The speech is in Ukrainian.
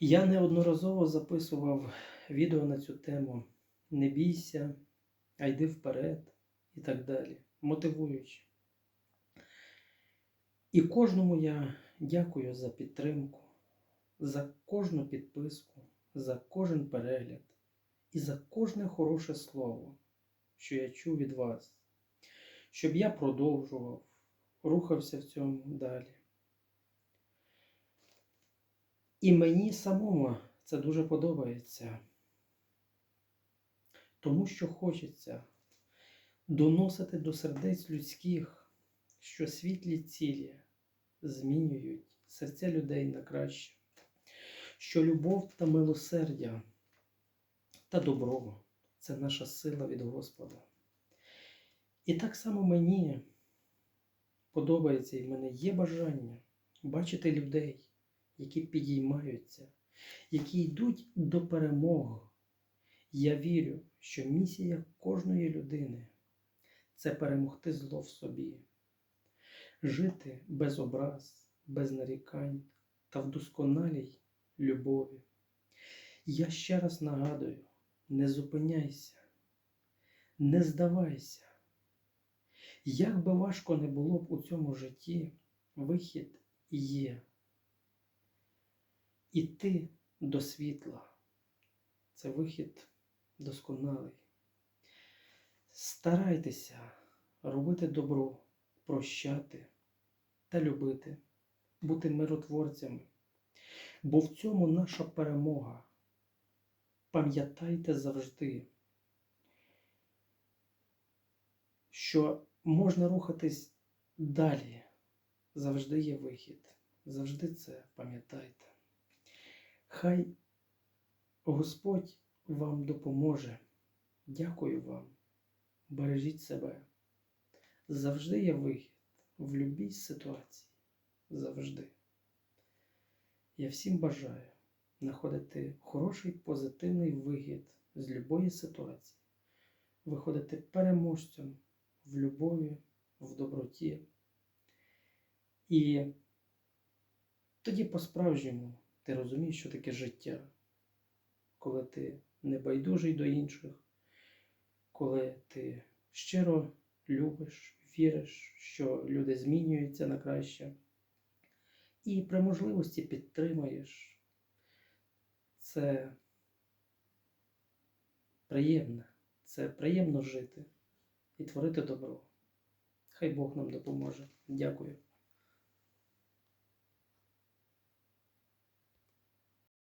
Я неодноразово записував відео на цю тему Не бійся, а йди вперед і так далі, мотивуючи. І кожному я дякую за підтримку, за кожну підписку, за кожен перегляд і за кожне хороше слово, що я чув від вас, щоб я продовжував, рухався в цьому далі. І мені самому це дуже подобається, тому що хочеться доносити до сердець людських, що світлі цілі змінюють серця людей на краще, що любов та милосердя та добро це наша сила від Господа. І так само мені подобається, і в мене є бажання бачити людей які підіймаються, які йдуть до перемоги. Я вірю, що місія кожної людини це перемогти зло в собі, жити без образ, без нарікань та в досконалій любові. Я ще раз нагадую: не зупиняйся, не здавайся. Як би важко не було б у цьому житті, вихід є. Іти до світла це вихід досконалий. Старайтеся робити добро, прощати та любити, бути миротворцями, бо в цьому наша перемога. Пам'ятайте завжди, що можна рухатись далі, завжди є вихід. Завжди це пам'ятайте. Хай Господь вам допоможе. Дякую вам. Бережіть себе. Завжди є вихід в будь-якій ситуації. Завжди. Я всім бажаю знаходити хороший позитивний вихід з будь-якої ситуації, виходити переможцем в любові, в доброті. І тоді по-справжньому ти розумієш, що таке життя, коли ти не байдужий до інших, коли ти щиро любиш, віриш, що люди змінюються на краще, і при можливості підтримаєш. Це приємно, це приємно жити і творити добро. Хай Бог нам допоможе. Дякую.